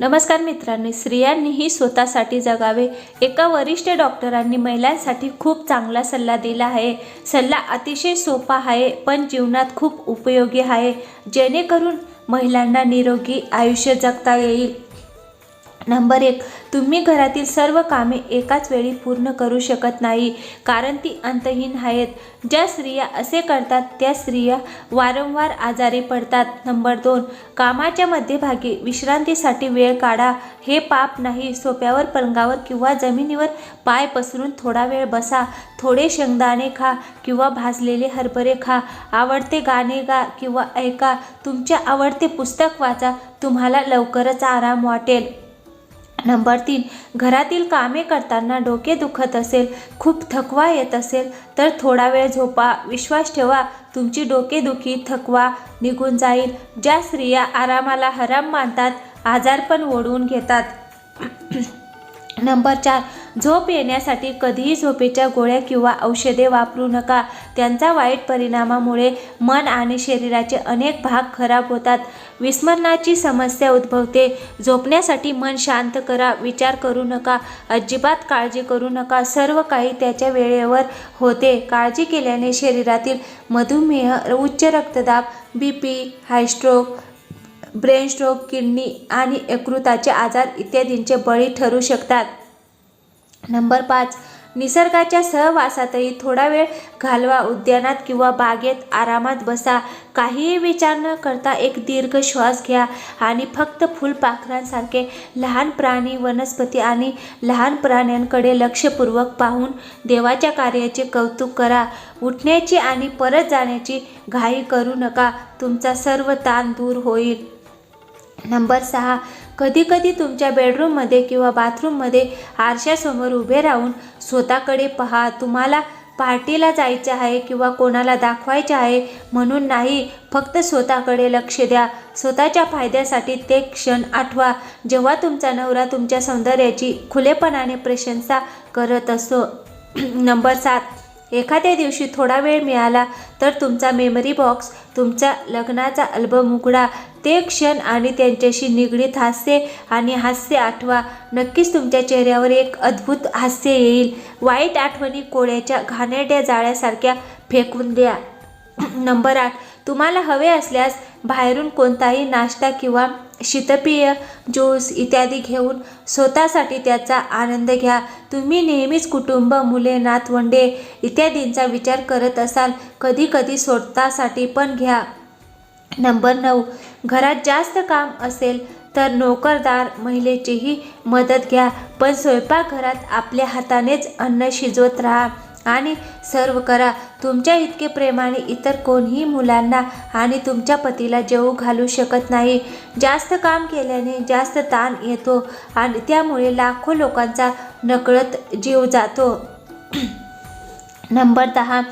नमस्कार मित्रांनो स्त्रियांनीही स्वतःसाठी जगावे. एका वरिष्ठ डॉक्टरांनी महिलांसाठी खूप चांगला सल्ला दिला आहे. सल्ला अतिशय सोपा आहे पण जीवनात खूप उपयोगी आहे. जेणेकरून महिलांना निरोगी आयुष्य जगता येईल. नंबर एक तुम्ही घरातील सर्व कामे एकाच वेळी पूर्ण करू शकत नाही कारण ती अंतहीन आहेत. ज्या स्त्रिया असे करतात त्या स्त्रिया वारंवार आजारी पडतात. नंबर दोन कामाच्या मध्यभागी विश्रांतीसाठी वेळ काढा. हे पाप नाही सोप्यावर पलंगावर किंवा जमिनीवर पाय पसरून थोडा वेळ बसा. थोडे शेंगदाणे खा किंवा भाजलेले हरभरे खा. आवडते गाणे गा किंवा ऐका. तुमचे आवडते पुस्तक वाचा. तुम्हाला लवकरच आराम वाटेल. नंबर तीन घरातील कामे करताना डोके दुखत असेल खूप थकवा येत असेल तर थोडा वेळ झोपा विश्वास ठेवा तुमची डोकेदुखी थकवा निघून जाईल. ज्या स्त्रिया आरामाला हराम मानतात आजारपण ओढवून घेतात. नंबर चार झोप येण्यासाठी कधीही झोपेच्या गोळ्या किंवा औषधे वापरू नका. त्यांचा वाईट परिणामामुळे मन आणि शरीराचे अनेक भाग खराब होतात. विस्मरणाची समस्या उद्भवते. झोपण्यासाठी मन शांत करा विचार करू नका अजिबात काळजी करू नका. सर्व काही त्याच्या वेळेवर होते. काळजी केल्याने शरीरातील मधुमेह उच्च रक्तदाब B P हायस्ट्रोक brain stroke kidney आणि यकृताचे आजार इत्यादींचे बळी ठरू शकतात. नंबर पाच निसर्गाच्या सहवासातही थोडा वेळ घालवा उद्यानात किंवा बागेत आरामात बसा. काहीही विचार न करता एक दीर्घ श्वास घ्या आणि फक्त फुलपाखरांसारखे लहान प्राणी वनस्पती आणि लहान प्राण्यांकडे लक्षपूर्वक पाहून देवाच्या कार्याचे कौतुक करा. उठण्याची आणि परत जाण्याची घाई करू नका. तुमचा सर्व ताण दूर होईल. नंबर सहा कधीकधी तुमच्या बेडरूममध्ये किंवा बाथरूममध्ये आरशासमोर उभे राहून स्वतःकडे पहा तुम्हाला पार्टीला जायचे आहे किंवा कोणाला दाखवायचे आहे म्हणून नाही फक्त स्वतःकडे लक्ष द्या. स्वतःच्या फायद्यासाठी ते क्षण आठवा. जेव्हा तुमचा नवरा तुमच्या सौंदर्याची खुलेपणाने प्रशंसा करत असतो नंबर सात एखाद्या दिवशी थोडा वेळ मिळाला तर तुमचा मेमरी बॉक्स तुमचा लग्नाचा अल्बम उघडा. ते क्षण आणि त्यांच्याशी निगडीत हास्य आणि हास्य आठवा. नक्कीच तुमच्या चेहऱ्यावर एक अद्भुत हास्य येईल. वाईट आठवणी कोळ्याच्या घाणेरड्या जाळ्यासारख्या फेकून द्या. नंबर आठ. तुम्हाला हवे असल्यास बाहेरून कोणताही नाश्ता किंवा शीतपेय ज्यूस इत्यादी घेऊन स्वतःसाठी त्याचा आनंद घ्या. तुम्ही नेहमीच कुटुंब मुले नातवंडे इत्यादींचा विचार करत असाल कधी कधी स्वतःसाठी पण घ्या. नंबर नऊ घरात जास्त काम असेल तर नोकरदार महिलेचीही मदत घ्या पण स्वयंपाकघरात आपल्या हातानेच अन्न शिजवत राहा. आणि सर्व करा. तुमच्या इतके प्रेमाने इतर कोणीही मुलांना आणि तुमच्या पतीला जेवू घालू शकत नाही. जास्त काम केल्याने जास्त ताण येतो आणि त्यामुळे लाखो लोकांचा नकळत जीव जातो. नंबर दहा.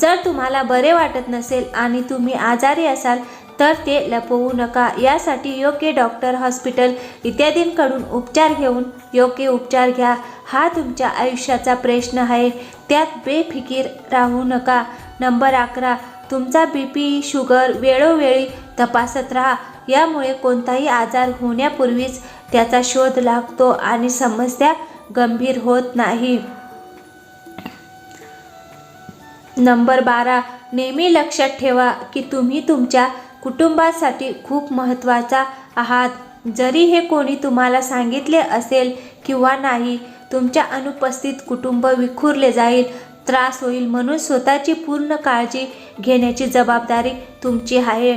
जर तुम्हाला बरे वाटत नसेल आणि तुम्ही आजारी असाल तर ते लपवू नका. यासाठी योग्य डॉक्टर हॉस्पिटल इत्यादींकडून उपचार घेऊन योग्य उपचार घ्या. हा तुमच्या आयुष्याचा प्रश्न आहे. त्यात बेफिकीर राहू नका. नंबर अकरा तुमचा बी पी शुगर वेळोवेळी तपासत राहा. यामुळे कोणताही आजार होण्यापूर्वीच त्याचा शोध लागतो आणि समस्या गंभीर होत नाही. नंबर बारा नेहमी लक्षात ठेवा की तुम्ही तुमच्या कुटुंबासाठी खूप महत्त्वाचा आहात. जरी हे कोणी तुम्हाला सांगितले असेल किंवा नाही तुमच्या अनुपस्थित कुटुंब विखुरले जाईल त्रास होईल म्हणून स्वतःची पूर्ण काळजी घेण्याची जबाबदारी तुमची आहे.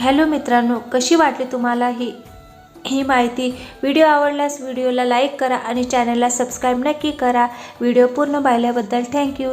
हॅलो मित्रांनो कशी वाटली तुम्हाला ही ही माहिती? व्हिडिओ आवडल्यास व्हिडिओला लाईक करा आणि चॅनलला सबस्क्राईब नक्की करा. व्हिडिओ पूर्ण पाहिल्याबद्दल थँक्यू.